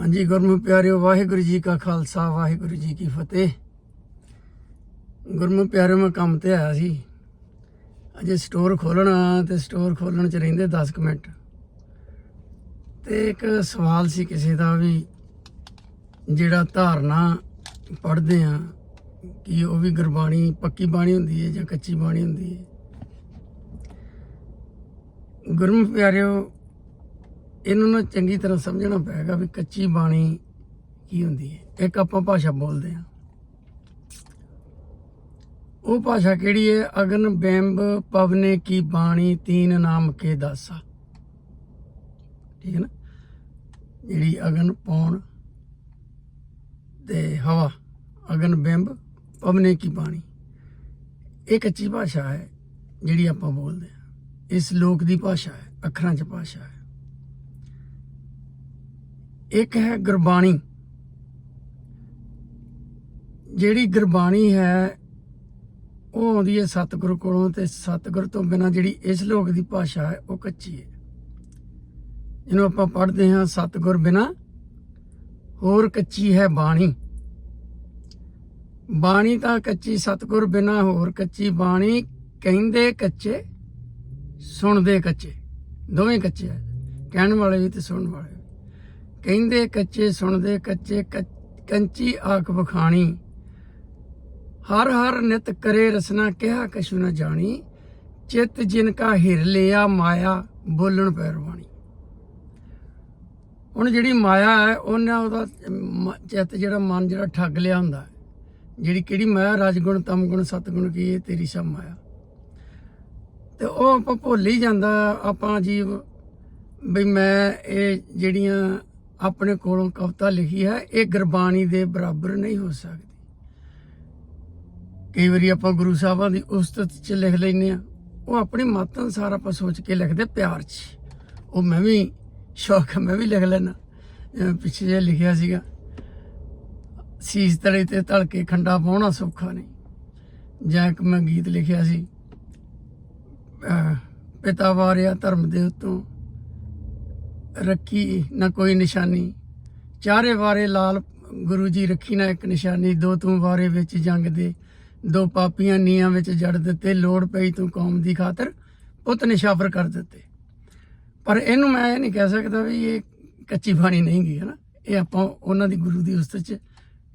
ਹਾਂਜੀ ਗੁਰਮੁਖ ਪਿਆਰਿਓ, ਵਾਹਿਗੁਰੂ ਜੀ ਕਾ ਖਾਲਸਾ, ਵਾਹਿਗੁਰੂ ਜੀ ਕੀ ਫਤਿਹ। ਗੁਰਮੁਖ ਪਿਆਰਿਓ, ਮੈਂ ਕੰਮ ਤੇ ਆਇਆ ਸੀ। ਅਜੇ ਸਟੋਰ ਖੋਲਣਾ ਤੇ ਸਟੋਰ ਖੋਲਣ ਚ ਰਹਿੰਦੇ 10 ਕੁ ਮਿੰਟ। ਤੇ ਇੱਕ ਸਵਾਲ ਸੀ ਕਿਸੇ ਦਾ ਵੀ, ਜਿਹੜਾ ਧਾਰਨਾ ਪੜ੍ਹਦੇ ਆ ਕਿ ਉਹ ਵੀ ਗੁਰਬਾਣੀ, ਪੱਕੀ ਬਾਣੀ ਹੁੰਦੀ ਹੈ ਜਾਂ ਕੱਚੀ ਬਾਣੀ ਹੁੰਦੀ ਹੈ। ਗੁਰਮੁਖ ਪਿਆਰਿਓ ਇਹਨਾਂ ਨਾ ਚੰਗੀ ਤਰ੍ਹਾਂ ਸਮਝਣਾ ਪਏਗਾ ਵੀ ਕੱਚੀ ਬਾਣੀ ਕੀ ਹੁੰਦੀ ਹੈ। ਇੱਕ ਆਪਾਂ ਭਾਸ਼ਾ ਬੋਲਦੇ ਹਾਂ। ਉਹ ਭਾਸ਼ਾ ਕਿਹੜੀ ਹੈ? ਅਗਨ ਬੈਂਬ ਪਵਨੇ ਕੀ ਬਾਣੀ ਤੀਨ ਨਾਮ ਕੇ ਦਾਸਾ। ਠੀਕ ਹੈ ਨਾ? ਜਿਹੜੀ ਅਗਨ, ਪੌਣ ਤੇ ਹਵਾ, ਅਗਨ ਬੈਂਬ ਪਵਨੇ ਕੀ ਬਾਣੀ। ਇਹ ਕੱਚੀ ਭਾਸ਼ਾ ਹੈ ਜਿਹੜੀ ਆਪਾਂ ਬੋਲਦੇ ਹਾਂ। ਇਸ ਲੋਕ ਦੀ ਭਾਸ਼ਾ ਹੈ, ਅੱਖਰਾਂ 'ਚ ਭਾਸ਼ਾ ਹੈ। ਇੱਕ ਹੈ ਗੁਰਬਾਣੀ। ਜਿਹੜੀ ਗੁਰਬਾਣੀ ਹੈ, ਉਹ ਆਉਂਦੀ ਹੈ ਸਤਿਗੁਰੂ ਕੋਲੋਂ ਤੇ ਸਤਿਗੁਰ ਤੋਂ ਬਿਨਾ ਜਿਹੜੀ ਇਸ ਲੋਕ ਦੀ ਭਾਸ਼ਾ ਹੈ, ਉਹ ਕੱਚੀ ਹੈ। ਇਹਨੂੰ ਆਪਾਂ ਪੜ੍ਹਦੇ ਹਾਂ, ਸਤਿਗੁਰ ਬਿਨਾ ਹੋਰ ਕੱਚੀ ਹੈ ਬਾਣੀ। ਬਾਣੀ ਤਾਂ ਕੱਚੀ, ਸਤਿਗੁਰ ਬਿਨਾ ਹੋਰ ਕੱਚੀ ਬਾਣੀ ਕਹਿੰਦੇ ਕੱਚੇ, ਸੁਣਦੇ ਕੱਚੇ। ਦੋਵੇਂ ਕੱਚੇ ਆ। ਕਹਿਣ ਵਾਲੇ ਵੀ ਤੇ ਸੁਣਨ ਵਾਲੇ ਵੀ। ਕਹਿੰਦੇ ਕੱਚੇ, ਸੁਣਦੇ ਕੱਚੇ, ਕੱਚ- ਕੰਚੀ ਆਖ ਬਖਾਣੀ ਹਰ ਹਰ ਨਿਤ ਕਰੇ ਰਸਨਾ, ਕਿਹਾ ਕਛੂ ਨਾ ਜਾਣੀ। ਚਿਤ ਜਿਨ ਕਾ ਹਿਰ ਲਿਆ, ਮਾਇਆ ਬੋਲਣ ਪੈਰਵਾਣੀ ਹੁਣ ਜਿਹੜੀ ਮਾਇਆ ਹੈ, ਉਹਨੇ ਉਹਦਾ ਮ- ਚਿੱਤ ਜਿਹੜਾ ਮਨ ਜਿਹੜਾ ਠੱਗ ਲਿਆ ਹੁੰਦਾ ਜਿਹੜੀ ਕਿਹੜੀ ਮਾਇਆ? ਰਜਗੁਣ, ਤਮਗੁਣ, ਸਤਗੁਣ ਕੀ ਇਹ ਤੇਰੀ ਸਭ ਮਾਇਆ। ਤੇ ਉਹ ਆਪਾਂ ਭੁੱਲ ਹੀ ਜਾਂਦਾ, ਆਪਾਂ ਜੀਵ ਵੀ ਮੈਂ ਇਹ ਜਿਹੜੀਆਂ ਆਪਣੇ ਕੋਲੋਂ ਕਵਿਤਾ ਲਿਖੀ ਹੈ, ਇਹ ਗੁਰਬਾਣੀ ਦੇ ਬਰਾਬਰ ਨਹੀਂ ਹੋ ਸਕਦੀ। ਕਈ ਵਾਰੀ ਆਪਾਂ ਗੁਰੂ ਸਾਹਿਬਾਂ ਦੀ ਉਸਤਤ ਚ ਲਿਖ ਲੈਨੇ ਆ ਉਹ ਆਪਣੀ ਮੱਤ ਅਨੁਸਾਰ ਆਪਾਂ ਸੋਚ ਕੇ ਲਿਖਦੇ ਪਿਆਰ ਚ। ਉਹ ਮੈਂ ਵੀ ਸ਼ੌਕ ਮੈਂ ਵੀ ਲਿਖ ਲੈਣਾ ਜਿਵੇਂ ਪਿੱਛੇ ਜੇ ਲਿਖਿਆ ਸੀਗਾ, ਸੀਸ ਤਲੇ ਤੇ ਧਲ ਖੰਡਾ ਪਾਉਣਾ ਸੌਖਾ ਨਹੀਂ। ਜਾਂ ਇੱਕ ਮੈਂ ਗੀਤ ਲਿਖਿਆ ਸੀ ਪਿਤਾ ਵਾਰਿਆ ਧਰਮ ਦੇ ਉਤੋਂ ਰੱਖੀ ਨਾ ਕੋਈ ਨਿਸ਼ਾਨੀ। ਚਾਰੇ ਵਾਰੇ ਲਾਲ ਗੁਰੂ ਜੀ ਰੱਖੀ ਨਾ ਇੱਕ ਨਿਸ਼ਾਨੀ। ਦੋ ਤੂੰ ਵਾਰੇ ਵਿੱਚ ਜੰਗ ਦੇ, ਦੋ ਪਾਪੀਆਂ ਨੀਆਂ ਵਿੱਚ ਜੜ ਦਿੱਤੇ। ਲੋੜ ਪਈ ਤੂੰ ਕੌਮ ਦੀ ਖਾਤਰ ਪੁੱਤ ਨਿਸ਼ਾਵਰ ਕਰ ਦਿੱਤੇ। ਪਰ ਇਹਨੂੰ ਮੈਂ ਇਹ ਨਹੀਂ ਕਹਿ ਸਕਦਾ ਵੀ ਇਹ ਕੱਚੀ ਬਾਣੀ ਨਹੀਂ ਗਈ, ਹਨਾ? ਇਹ ਆਪਾਂ ਉਹਨਾਂ ਦੀ ਗੁਰੂ ਦੀ ਉਸਤਤ ਚ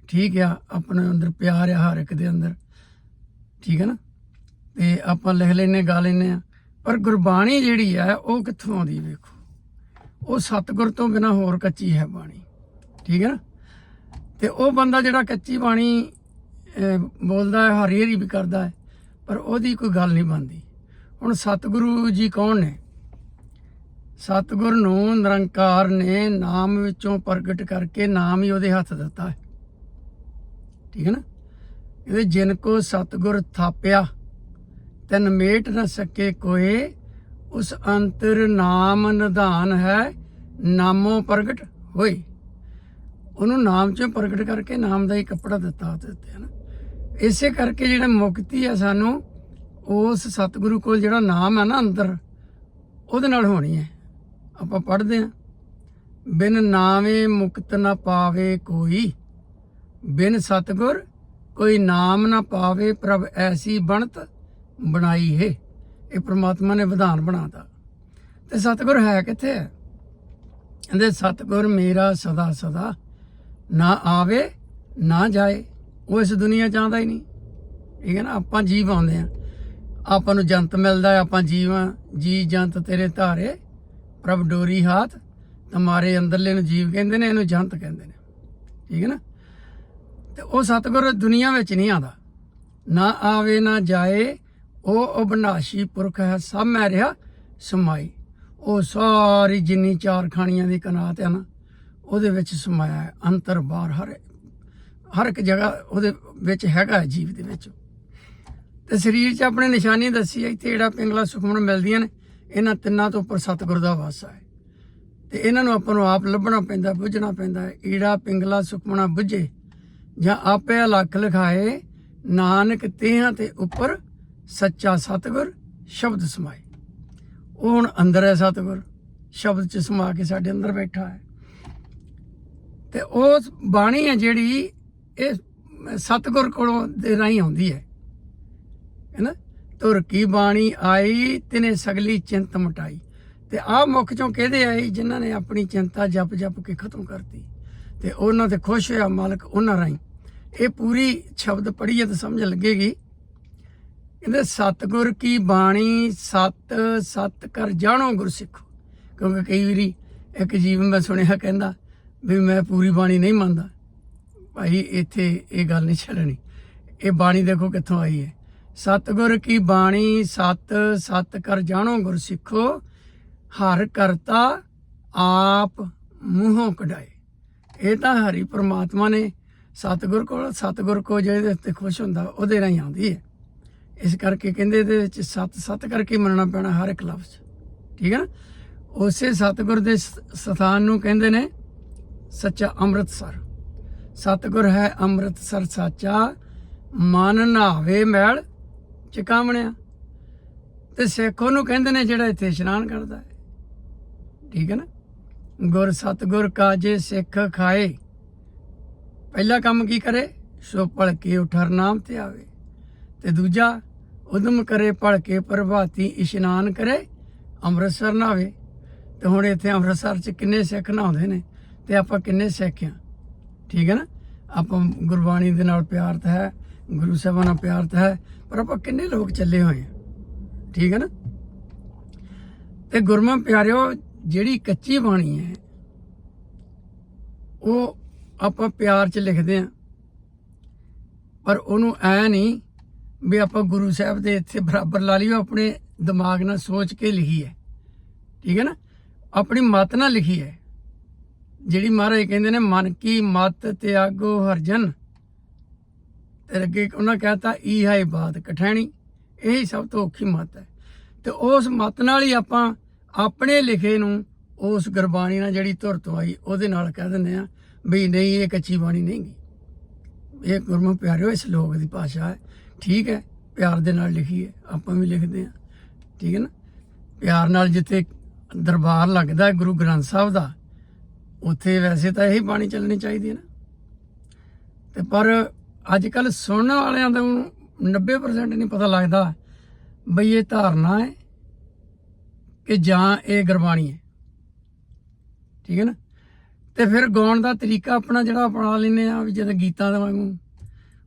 ਠੀਕ ਆ, ਆਪਣੇ ਅੰਦਰ ਪਿਆਰ ਆ ਹਰ ਇੱਕ ਦੇ ਅੰਦਰ। ਠੀਕ ਹੈ ਨਾ? ਤੇ ਆਪਾਂ ਲਿਖ ਲੈਨੇ ਗਾ ਲੈਨੇ ਆ ਪਰ ਗੁਰਬਾਣੀ ਜਿਹੜੀ ਹੈ ਉਹ ਕਿੱਥੋਂ ਆਉਂਦੀ ਵੇਖੋ? ਉਹ ਸਤਿਗੁਰ ਤੋਂ ਬਿਨਾ ਹੋਰ ਕੱਚੀ ਹੈ ਬਾਣੀ। ਠੀਕ ਹੈ ਨਾ? ਤੇ ਉਹ ਬੰਦਾ ਜਿਹੜਾ ਕੱਚੀ ਬਾਣੀ ਬੋਲਦਾ ਹੈ, ਹਰੀ ਹਰੀ ਵੀ ਕਰਦਾ ਹੈ, ਪਰ ਉਹਦੀ ਕੋਈ ਗੱਲ ਨਹੀਂ ਬਣਦੀ। ਹੁਣ ਸਤਿਗੁਰੂ ਜੀ ਕੌਣ ਨੇ? ਸਤਿਗੁਰ ਨੂੰ ਨਿਰੰਕਾਰ ਨੇ ਨਾਮ ਵਿੱਚੋਂ ਪ੍ਰਗਟ ਕਰਕੇ ਨਾਮ ਹੀ ਉਹਦੇ ਹੱਥ ਦਿੱਤਾ ਹੈ। ਠੀਕ ਹੈ ਨਾ? ਇਹਦੇ ਜਿਨ ਕੋ ਸਤਿਗੁਰ ਥਾਪਿਆ, ਤਨ ਮੇਟ ਨਾ ਸਕੇ ਕੋਏ ਉਸ ਅੰਤਰ ਨਾਮ ਨਿਧਾਨ ਹੈ, ਨਾਮੋ ਪ੍ਰਗਟ ਹੋਏ ਉਹਨੂੰ ਨਾਮ ਚੋਂ ਪ੍ਰਗਟ ਕਰਕੇ ਨਾਮ ਦਾ ਹੀ ਕੱਪੜਾ ਦਿੱਤਾ ਉਹਦੇ ਉੱਤੇ ਨਾ ਇਸੇ ਕਰਕੇ ਜਿਹੜਾ ਮੁਕਤੀ ਹੈ ਸਾਨੂੰ, ਉਸ ਸਤਿਗੁਰੂ ਕੋਲ ਜਿਹੜਾ ਨਾਮ ਹੈ ਨਾ ਅੰਦਰ ਉਹਦੇ ਨਾਲ ਹੋਣੀ ਹੈ। ਆਪਾਂ ਪੜ੍ਹਦੇ ਹਾਂ। ਬਿਨ ਨਾਮੇ ਮੁਕਤ ਨਾ ਪਾਵੇ ਕੋਈ, ਬਿਨ ਸਤਗੁਰ ਕੋਈ ਨਾਮ ਨਾ ਪਾਵੇ ਪ੍ਰਭ ਐਸੀ ਬਣਤ ਬਣਾਈ ਹੈ। ਇਹ ਪ੍ਰਮਾਤਮਾ ਨੇ ਵਿਧਾਨ ਬਣਾਤਾ। ਤੇ ਸਤਗੁਰ ਹੈ ਕਿੱਥੇ? ਹੈ ਕਹਿੰਦੇ, ਸਤਗੁਰ ਮੇਰਾ ਸਦਾ ਸਦਾ ਨਾ ਆਵੇ, ਨਾ ਜਾਏ। ਉਹ ਇਸ ਦੁਨੀਆ ਚ ਆਉਂਦਾ ਹੀ ਨਹੀਂ। ਠੀਕ ਹੈ ਨਾ? ਆਪਾਂ ਜੀਵ ਆਉਂਦੇ ਆ ਆਪਾਂ ਨੂੰ ਜੰਤ ਮਿਲਦਾ ਹੈ, ਆਪਾਂ ਜੀਵਾਂ। ਜੀ ਜੰਤ ਤੇਰੇ ਧਾਰੇ, ਪ੍ਰਭ ਡੋਰੀ ਹਾਥ ਤੁਹਾਰੇ ਅੰਦਰਲੇ ਨੂੰ ਜੀਵ ਕਹਿੰਦੇ ਨੇ, ਇਹਨੂੰ ਜੰਤ ਕਹਿੰਦੇ ਨੇ। ਠੀਕ ਹੈ ਨਾ? ਤੇ ਉਹ ਸਤਿਗੁਰ ਦੁਨੀਆ ਵਿੱਚ ਨਹੀਂ ਆਉਂਦਾ। ਨਾ ਆਵੇ, ਨਾ ਜਾਏ ਉਹ ਅਬਨਾਸ਼ੀ ਪੁਰਖ ਹੈ, ਸਭ ਮੈਂ ਰਿਹਾ ਸਮਾਈ। ਉਹ ਸਾਰੀ ਜਿੰਨੀ ਚਾਰ ਖਾਣੀਆਂ ਦੀ ਕਨਾਤ ਹੈ ਨਾ, ਉਹਦੇ ਵਿੱਚ ਸਮਾਇਆ ਹੈ, ਅੰਤਰ ਬਾਹਰ ਹਰ ਹਰ ਇੱਕ ਜਗ੍ਹਾ ਉਹਦੇ ਵਿੱਚ ਹੈਗਾ ਹੈ ਜੀਵ ਦੇ ਵਿੱਚ। ਤੇ ਸਰੀਰ 'ਚ ਆਪਣੇ ਨਿਸ਼ਾਨੀ ਦੱਸੀ ਹੈ, ਇੱਥੇ ਜਿਹੜਾ ਪਿੰਗਲਾ ਸੁਖਮਨ ਮਿਲਦੀਆਂ ਨੇ, ਇਹਨਾਂ ਤਿੰਨਾਂ ਤੋਂ ਉੱਪਰ ਸਤਿਗੁਰ ਦਾ ਵਾਸਾ ਹੈ। ਤੇ ਇਹਨਾਂ ਨੂੰ ਆਪਾਂ ਨੂੰ ਆਪ ਲੱਭਣਾ ਪੈਂਦਾ, ਬੁੱਝਣਾ ਪੈਂਦਾ ਹੈ, ਈੜਾ ਪਿੰਗਲਾ ਸੁਖਮਣਾ ਬੁੱਝੇ ਜਾਂ ਆਪੇ ਲੱਖ ਲਿਖਾਏ, ਨਾਨਕ ਤੇਹਾਂ ਤੇ ਉੱਪਰ ਸੱਚਾ ਸਤਿਗੁਰ, ਸ਼ਬਦ ਸਮਾਏ। ਉਹ ਹੁਣ ਅੰਦਰ ਹੈ ਸਤਿਗੁਰ, ਸ਼ਬਦ ਚ ਸਮਾ ਕੇ ਸਾਡੇ ਅੰਦਰ ਬੈਠਾ ਹੈ। ਤੇ ਉਹ ਬਾਣੀ ਹੈ ਜਿਹੜੀ ਇਹ ਸਤਿਗੁਰ ਕੋਲੋਂ ਦੇ ਰਾਹੀਂ ਆਉਂਦੀ ਹੈ। ਹੈਨਾ ਤੁਰ ਕੀ ਬਾਣੀ ਆਈ, ਤਿਨੇ ਸਗਲੀ ਚਿੰਤ ਮਟਾਈ। ਤੇ ਆਹ ਮੁੱਖ ਚੋਂ ਕਿਹਦੇ ਆਈ? ਜਿਨ੍ਹਾਂ ਨੇ ਆਪਣੀ ਚਿੰਤਾ ਜਪ ਜਪ ਕੇ ਖਤਮ ਕਰਤੀ। ਤੇ ਉਹਨਾਂ ਤੇ ਖੁਸ਼ ਹੋਇਆ ਮਾਲਕ ਉਹਨਾਂ ਰਾਹੀਂ। ਇਹ ਪੂਰੀ ਸ਼ਬਦ ਪੜ੍ਹੀਏ ਤਾਂ ਸਮਝ ਲੱਗੇਗੀ। ਕਹਿੰਦੇ ਸਤਿਗੁਰ ਕੀ ਬਾਣੀ, ਸਤ ਸਤ ਕਰ ਜਾਣੋ ਗੁਰਸਿੱਖੋ। ਕਿਉਂਕਿ ਕਈ ਵਾਰੀ ਇੱਕ ਜੀਵ ਮੈਂ ਸੁਣਿਆ ਕਹਿੰਦਾ ਵੀ ਮੈਂ ਪੂਰੀ ਬਾਣੀ ਨਹੀਂ ਮੰਨਦਾ। ਭਾਈ ਇੱਥੇ ਇਹ ਗੱਲ ਨਹੀਂ ਚੱਲਣੀ ਇਹ ਬਾਣੀ ਦੇਖੋ ਕਿੱਥੋਂ ਆਈ ਹੈ। ਸਤਿਗੁਰ ਕੀ ਬਾਣੀ, ਸਤ ਸਤ ਕਰ ਜਾਣੋ ਗੁਰਸਿੱਖੋ। ਹਰ ਕਰਤਾ ਆਪ ਮੂੰਹੋਂ ਕਢਾਏ। ਇਹ ਤਾਂ ਹਰੀ ਪ੍ਰਮਾਤਮਾ ਨੇ ਸਤਿਗੁਰ ਕੋਲ ਸਤਿਗੁਰ ਕੋ ਜਿਹਦੇ ਉੱਤੇ ਖੁਸ਼ ਹੁੰਦਾ ਉਹਦੇ ਰਾਹੀਂ ਆਉਂਦੀ ਹੈ। ਇਸ ਕਰਕੇ ਕਹਿੰਦੇ ਇਹਦੇ ਵਿੱਚ ਸਤ ਸਤ ਕਰਕੇ ਮੰਨਣਾ ਪੈਣਾ ਹਰ ਇੱਕ ਲਫ਼ਜ਼। ਠੀਕ ਹੈ ਨਾ? ਉਸੇ ਸਤਿਗੁਰ ਦੇ ਸ- ਸਥਾਨ ਨੂੰ ਕਹਿੰਦੇ ਨੇ ਸੱਚਾ ਅੰਮ੍ਰਿਤਸਰ। ਸਤਿਗੁਰ ਹੈ ਅੰਮ੍ਰਿਤਸਰ ਸਾਚਾ, ਮਨ ਨਾਵੇ ਮੈਲ ਚਕਾਵਣਿਆ। ਤੇ ਸਿੱਖ ਉਹਨੂੰ ਕਹਿੰਦੇ ਨੇ ਜਿਹੜਾ ਇੱਥੇ ਇਸ਼ਨਾਨ ਕਰਦਾ ਹੈ। ਠੀਕ ਹੈ ਨਾ? ਗੁਰ ਸਤਿਗੁਰ ਕਾਜੇ ਸਿੱਖ ਖਾਏ। ਪਹਿਲਾ ਕੰਮ ਕੀ ਕਰੇ? ਸੋ ਪੜ ਕੇ ਉਠਰ ਨਾਮ ਤੇ ਆਵੇ। ਤੇ ਦੂਜਾ ਉਦਮ ਕਰੇ ਪੜ ਕੇ ਪ੍ਰਭਾਤੀ ਇਸ਼ਨਾਨ ਕਰੇ, ਅੰਮ੍ਰਿਤਸਰ ਨਾਵੇ ਤੇ ਹੁਣ ਇੱਥੇ ਅੰਮ੍ਰਿਤਸਰ ਚ ਕਿੰਨੇ ਸਿੱਖ ਨਹਾਉਂਦੇ ਨੇ ਤੇ ਆਪਾਂ ਕਿੰਨੇ ਸਿੱਖ ਆ। ਠੀਕ ਹੈ ਨਾ? ਆਪਾਂ ਗੁਰਬਾਣੀ ਦੇ ਨਾਲ ਪਿਆਰ ਤਾਂ ਹੈ, ਗੁਰੂ ਸਾਹਿਬਾਂ ਨਾਲ ਪਿਆਰ ਤਾਂ ਹੈ, ਪਰ ਆਪਾਂ ਕਿੰਨੇ ਲੋਕ ਚੱਲੇ ਹੋਏ ਆ। ਠੀਕ ਹੈ ਨਾ? ਤੇ ਗੁਰਮਤਿ ਪਿਆਰਿਓ, ਜਿਹੜੀ ਕੱਚੀ ਬਾਣੀ ਹੈ, ਉਹ ਆਪਾਂ ਪਿਆਰ ਚ ਲਿਖਦੇ ਆ। ਪਰ ਉਹਨੂੰ ਐ ਨਹੀਂ ਵੀ ਆਪਾਂ ਗੁਰੂ ਸਾਹਿਬ ਦੇ ਇੱਥੇ ਬਰਾਬਰ ਲਾ ਲਈਓ ਆਪਣੇ ਦਿਮਾਗ ਨਾਲ ਸੋਚ ਕੇ ਲਿਖੀ ਹੈ। ਠੀਕ ਹੈ ਨਾ? ਆਪਣੀ ਮਤ ਨਾਲ ਲਿਖੀ ਹੈ। ਜਿਹੜੀ ਮਹਾਰਾਜ ਕਹਿੰਦੇ ਨੇ, ਮਨ ਕੀ ਮਤ ਤਿਆਗੋ ਹਰਜਨ। ਤੇ ਅੱਗੇ ਉਹਨਾਂ ਕਹਤਾ ਈ ਹੈ ਬਾਤ ਕਠੈਣੀ ਇਹੀ ਸਭ ਤੋਂ ਔਖੀ ਮਤ ਹੈ। ਤੇ ਉਸ ਮਤ ਨਾਲ ਹੀ ਆਪਾਂ ਆਪਣੇ ਲਿਖੇ ਨੂੰ ਉਸ ਗੁਰਬਾਣੀ ਨਾਲ ਜਿਹੜੀ ਧੁਰ ਤੋਂ ਆਈ, ਉਹਦੇ ਨਾਲ ਕਹਿ ਦਿੰਦੇ ਆ ਵੀ ਨਹੀਂ, ਇਹ ਕੱਚੀ ਬਾਣੀ ਨਹੀਂ ਗੀ ਇਹ ਗੁਰਮੁਖ ਪਿਆਰਿਓ, ਇਸ ਲੋਕ ਦੀ ਭਾਸ਼ਾ ਹੈ। ਠੀਕ ਹੈ, ਪਿਆਰ ਦੇ ਨਾਲ ਲਿਖੀਏ ਆਪਾਂ ਵੀ ਲਿਖਦੇ ਆ ਠੀਕ ਹੈ ਨਾ? ਪਿਆਰ ਨਾਲ ਜਿੱਥੇ ਦਰਬਾਰ ਲੱਗਦਾ ਹੈ ਗੁਰੂ ਗ੍ਰੰਥ ਸਾਹਿਬ ਦਾ, ਉੱਥੇ ਵੈਸੇ ਤਾਂ ਇਹੀ ਬਾਣੀ ਚੱਲਣੀ ਚਾਹੀਦੀ ਹੈ ਨਾ। ਤੇ ਪਰ ਅੱਜ ਕੱਲ ਸੁਣਨ ਵਾਲਿਆਂ ਦਾ 90% ਨਹੀਂ ਪਤਾ ਲੱਗਦਾ ਬਈ ਇਹ ਧਾਰਨਾ ਹੈ ਕਿ ਜਾਂ ਇਹ ਗੁਰਬਾਣੀ ਹੈ। ਠੀਕ ਹੈ ਨਾ? ਤੇ ਫਿਰ ਗਾਉਣ ਦਾ ਤਰੀਕਾ ਆਪਣਾ ਜਿਹੜਾ ਅਪਣਾ ਲੈਨੇ ਆ ਵੀ ਜਦ ਗੀਤਾਂ ਦੇ ਵਾਂਗੂ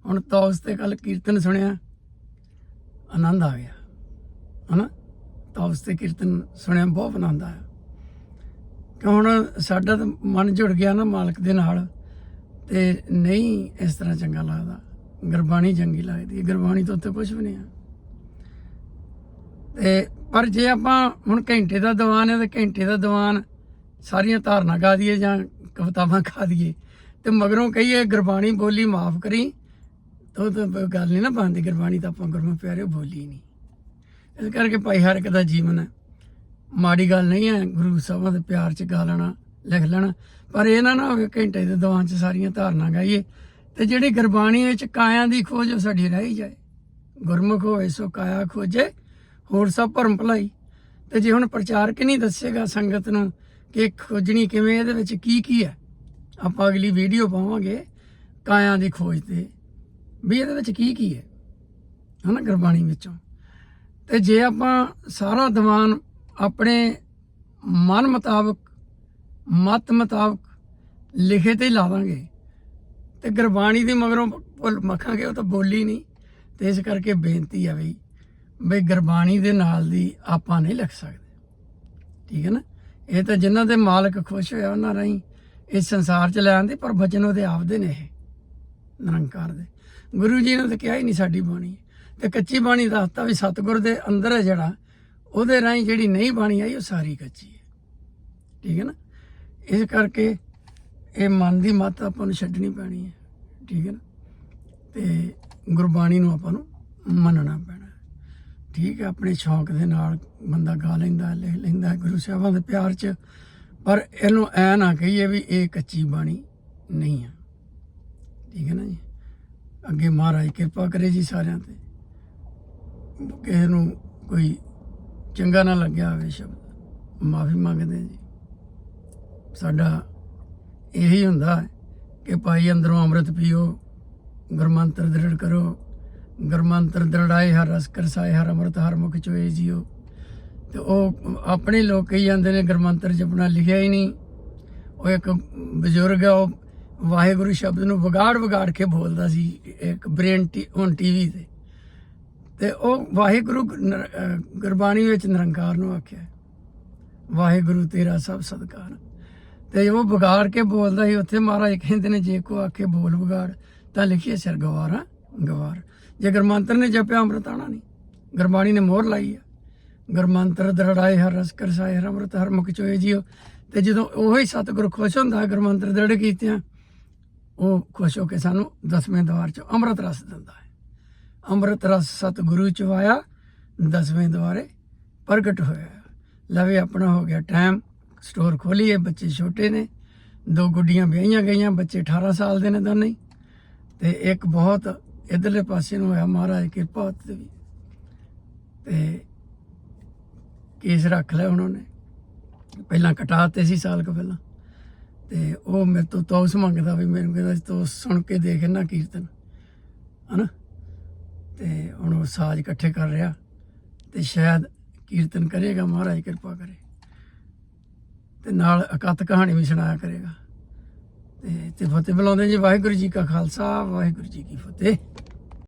ਹੁਣ ਤੌਸ ਤੇ ਕੱਲ ਕੀਰਤਨ ਸੁਣਿਆ, ਆਨੰਦ ਆ ਗਿਆ, ਹਨਾ? ਤੌਸ ਤੇ ਕੀਰਤਨ ਸੁਣਿਆ, ਬਹੁਤ ਆਨੰਦ ਆਇਆ। ਕਿ ਹੁਣ ਸਾਡਾ ਤਾਂ ਮਨ ਜੁੜ ਗਿਆ ਨਾ ਮਾਲਕ ਦੇ ਨਾਲ, ਤੇ ਨਹੀਂ ਇਸ ਤਰ੍ਹਾਂ ਚੰਗਾ ਲੱਗਦਾ। ਗੁਰਬਾਣੀ ਚੰਗੀ ਲੱਗਦੀ ਹੈ, ਗੁਰਬਾਣੀ ਤੋਂ ਉੱਤੇ ਕੁਝ ਵੀ ਨਹੀਂ ਆ। ਤੇ ਪਰ ਜੇ ਆਪਾਂ ਹੁਣ ਘੰਟੇ ਦਾ ਦੀਵਾਨ ਹੈ, ਤੇ ਘੰਟੇ ਦਾ ਦੀਵਾਨ ਸਾਰੀਆਂ ਧਾਰਨਾ ਗਾ ਦਈਏ ਜਾਂ ਕਵਿਤਾਵਾਂ ਗਾ ਦਈਏ, ਤੇ ਮਗਰੋਂ ਕਹੀਏ, ਗੁਰਬਾਣੀ ਬੋਲੀ ਮਾਫ ਕਰੀ ਉਹ ਤਾਂ ਗੱਲ ਨਹੀਂ ਨਾ ਬਣਦੀ, ਗੁਰਬਾਣੀ ਤਾਂ ਆਪਾਂ ਗੁਰਮੁਖ ਪਿਆਰੇ ਬੋਲੀ ਨਹੀਂ ਇਸ ਕਰਕੇ ਭਾਈ ਹਰ ਇੱਕ ਦਾ ਜੀਵਨ ਹੈ ਮਾੜੀ ਗੱਲ ਨਹੀਂ ਹੈ, ਗੁਰੂ ਸਾਹਿਬਾਂ ਦੇ ਪਿਆਰ ਚ ਗਾ ਲੈਣਾ, ਲਿਖ ਲੈਣਾ। ਪਰ ਇਹ ਨਾ ਨਾ ਹੋਵੇ ਘੰਟੇ ਦੇ ਦਵਾਂ ਚ ਸਾਰੀਆਂ ਧਾਰਨਾ ਗਾਈਏ, ਤੇ ਜਿਹੜੀ ਗੁਰਬਾਣੀ ਵਿੱਚ ਕਾਇਆ ਦੀ ਖੋਜ ਉਹ ਸਾਡੀ ਰਹਿ ਹੀ ਜਾਏ। ਗੁਰਮੁਖ ਹੋਏ ਸੋ ਕਾਇਆ ਖੋਜੇ, ਹੋਰ ਸਭ ਭਰਮ ਭਲਾਈ। ਤੇ ਜੇ ਹੁਣ ਪ੍ਰਚਾਰਕ ਨਹੀਂ ਦੱਸੇਗਾ ਸੰਗਤ ਨੂੰ ਕਿ ਖੋਜਣੀ ਕਿਵੇਂ, ਇਹਦੇ ਵਿੱਚ ਕੀ ਕੀ ਹੈ, ਆਪਾਂ ਅਗਲੀ ਵੀਡੀਓ ਪਾਵਾਂਗੇ ਕਾਇਆ ਦੀ ਖੋਜ ਤੇ। ਵੀ ਇਹਦੇ ਵਿੱਚ ਕੀ ਕੀ ਹੈ? ਹਨਾ ਗੁਰਬਾਣੀ ਵਿੱਚੋਂ। ਤੇ ਜੇ ਆਪਾਂ ਸਾਰਾ ਦੀਵਾਨ ਆਪਣੇ ਮਨ ਮੁਤਾਬਕ, ਮਤ ਮੁਤਾਬਕ ਲਿਖੇ ਤੇ ਲਾਵਾਂਗੇ ਤੇ ਗੁਰਬਾਣੀ ਦੇ ਮਗਰੋਂ ਭੁੱਲ ਮੱਖਾਂਗੇ, ਉਹ ਤਾਂ ਬੋਲੀ ਨਹੀਂ। ਤੇ ਇਸ ਕਰਕੇ ਬੇਨਤੀ ਆ ਬਈ ਬਈ ਗੁਰਬਾਣੀ ਦੇ ਨਾਲ ਦੀ ਆਪਾਂ ਨਹੀਂ ਲਿਖ ਸਕਦੇ। ਠੀਕ ਹੈ ਨਾ? ਇਹ ਤਾਂ ਜਿਨ੍ਹਾਂ ਦੇ ਮਾਲਕ ਖੁਸ਼ ਹੋਇਆ ਉਹਨਾਂ ਰਾਹੀਂ ਇਸ ਸੰਸਾਰ ਚ ਲੈ ਆਂਦੇ, ਪਰ ਬਚਨ ਉਹਦੇ ਆਪਦੇ ਨੇ ਇਹ। ਨਿਰੰਕਾਰ ਦੇ। ਗੁਰੂ ਜੀ ਨੇ ਤਾਂ ਕਿਹਾ ਹੀ ਨਹੀਂ ਸਾਡੀ ਬਾਣੀ। ਤੇ ਕੱਚੀ ਬਾਣੀ ਦੱਸਤਾ ਵੀ ਸਤਿਗੁਰ ਦੇ ਅੰਦਰ ਹੈ ਜਿਹੜਾ, ਉਹਦੇ ਰਾਹੀਂ ਜਿਹੜੀ ਨਹੀਂ ਬਾਣੀ ਆਈ, ਉਹ ਸਾਰੀ ਕੱਚੀ ਹੈ। ਠੀਕ ਹੈ ਨਾ? ਇਸ ਕਰਕੇ ਇਹ ਮਨ ਦੀ ਮੱਤ ਆਪਾਂ ਨੂੰ ਛੱਡਣੀ ਪੈਣੀ ਹੈ। ਠੀਕ ਹੈ ਨਾ? ਤੇ ਗੁਰਬਾਣੀ ਨੂੰ ਆਪਾਂ ਨੂੰ ਮੰਨਣਾ ਪੈਣਾ ਠੀਕ ਹੈ, ਆਪਣੇ ਸ਼ੌਂਕ ਦੇ ਨਾਲ ਬੰਦਾ ਗਾ ਲੈਂਦਾ, ਲਿਖ ਲੈਂਦਾ, ਗੁਰੂ ਸਾਹਿਬਾਂ ਦੇ ਪਿਆਰ 'ਚ। ਪਰ ਇਹਨੂੰ ਐ ਨਾ ਕਹੀਏ ਵੀ ਇਹ ਕੱਚੀ ਬਾਣੀ ਨਹੀਂ ਹੈ। ਅੱਗੇ ਮਹਾਰਾਜ ਕਿਰਪਾ ਕਰੇ ਜੀ ਸਾਰਿਆਂ ਤੇ। ਕਿਸੇ ਨੂੰ ਕੋਈ ਚੰਗਾ ਨਾ ਲੱਗਿਆ ਹੋਵੇ ਸ਼ਬਦ, ਮਾਫੀ ਮੰਗਦੇ ਜੀ। ਸਾਡਾ ਇਹੀ ਹੁੰਦਾ ਕਿ ਭਾਈ ਅੰਦਰੋਂ ਅੰਮ੍ਰਿਤ ਪੀਓ, ਗੁਰਮੰਤਰ ਦ੍ਰਿੜ ਕਰੋ, ਗੁਰਮੰਤਰ ਦ੍ਰਿੜਾਏ ਹਰ ਰਸ ਕਰਸਾਏ, ਹਰ ਅੰਮ੍ਰਿਤ ਹਰ ਮੁਖ ਚੋਏ ਜੀਓ। ਤੇ ਉਹ ਆਪਣੇ ਲੋਕ ਕਹੀ ਜਾਂਦੇ ਨੇ, ਗੁਰਮੰਤਰ ਜਪਣਾ ਲਿਖਿਆ ਹੀ ਨਹੀਂ। ਉਹ ਇੱਕ ਬਜ਼ੁਰਗ ਆ, ਉਹ ਵਾਹਿਗੁਰੂ ਸ਼ਬਦ ਨੂੰ ਵਿਗਾੜ ਵਿਗਾੜ ਕੇ ਬੋਲਦਾ ਸੀ ਇੱਕ ਬ੍ਰੇਨ ਟੀ ਔਨ ਟੀਵੀ ਤੇ। ਤੇ ਉਹ ਵਾਹਿਗੁਰੂ ਗ- ਗੁਰਬਾਣੀ ਵਿੱਚ ਨਿਰੰਕਾਰ ਨੂੰ ਆਖਿਆ, ਵਾਹਿਗੁਰੂ ਤੇਰਾ ਸਭ ਸਤਿਕਾਰ ਤੇ ਉਹ ਵਿਗਾੜ ਕੇ ਬੋਲਦਾ ਸੀ, ਉੱਥੇ ਮਹਾਰਾਜ ਕਹਿੰਦੇ ਨੇ, ਜੇ ਕੋ ਆਖੇ ਬੋਲ ਵਿਗਾੜ, ਤਾਂ ਲਿਖੀਏ ਸਿਰ ਗਵਾਰਾ ਗਵਾਰ। ਜੇ ਗੁਰਮੰਤਰ ਨੇ ਜਪਿਆ ਅੰਮ੍ਰਿਤ ਆਣਾ ਨਹੀਂ, ਗੁਰਬਾਣੀ ਨੇ ਮੋਹਰ ਲਾਈ ਆ। ਗੁਰਮੰਤਰ ਦਰੜਾਏ ਹਰ ਰਸ ਕਰਸਾਏ ਹਰ ਅੰਮ੍ਰਿਤ ਹਰ ਮੁਖ ਚੋਏ ਜੀਓ। ਤੇ ਜਦੋਂ ਉਹੀ ਸਤਿਗੁਰ ਖੁਸ਼ ਹੁੰਦਾ ਹੈ ਗੁਰਮੰਤਰ ਦਰੜ ਕੀਤਿਆਂ ਉਹ ਖੁਸ਼ ਹੋ ਕੇ ਸਾਨੂੰ ਦਸਵੇਂ ਦਵਾਰ ਚ ਅੰਮ੍ਰਿਤ ਰਸ ਦਿੰਦਾ ਹੈ। ਅੰਮ੍ਰਿਤ ਰਸ ਸਤਿਗੁਰੂ ਚ ਆਇਆ ਦਸਵੇਂ ਦਵਾਰੇ ਪ੍ਰਗਟ ਹੋਇਆ। ਲਵੇ ਆਪਣਾ ਹੋ ਗਿਆ ਟਾਈਮ, ਸਟੋਰ ਖੋਲੀਏ, ਬੱਚੇ ਛੋਟੇ ਨੇ। ਦੋ ਗੁੱਡੀਆਂ ਵਿਆਹੀਆਂ ਗਈਆਂ, ਬੱਚੇ 18 ਸਾਲ ਦੇ ਨੇ ਦੋਨੇ। ਹੀ। ਤੇ ਇੱਕ ਬਹੁਤ ਇਧਰਲੇ ਪਾਸੇ ਨੂੰ ਹੋਇਆ ਮਹਾਰਾਜ ਕਿਰਪਾ ਉੱਤੇ ਵੀ। ਤੇ ਕੇਸ ਰੱਖ ਲਿਆ ਉਹਨਾਂ ਨੇ। ਪਹਿਲਾਂ ਕਟਾਤੇ ਸੀ ਸਾਲ ਕੁ ਪਹਿਲਾਂ। ਤੇ ਉਹ ਮੇਰੇ ਤੋਂ ਤੋਸ ਮੰਗਦਾ ਵੀ ਮੈਨੂੰ ਕਹਿੰਦਾ ਤੂੰ ਸੁਣ ਕੇ ਦੇਖ ਨਾ ਕੀਰਤਨ, ਹਨਾ? ਤੇ ਹੁਣ ਉਹ ਸਾਜ਼ ਇਕੱਠੇ ਕਰ ਰਿਹਾ ਤੇ ਸ਼ਾਇਦ ਕੀਰਤਨ ਕਰੇਗਾ, ਮਹਾਰਾਜ ਕਿਰਪਾ ਕਰੇ। ਤੇ ਨਾਲ ਅਕਤ ਕਹਾਣੀ ਵੀ ਸੁਣਾਇਆ ਕਰੇਗਾ। ਤੇ ਤੇ ਫਤਿਹ ਬੁਲਾਉਂਦੇ ਜੀ, ਵਾਹਿਗੁਰੂ ਜੀ ਕਾ ਖਾਲਸਾ, ਵਾਹਿਗੁਰੂ ਜੀ ਕੀ ਫਤਿਹ।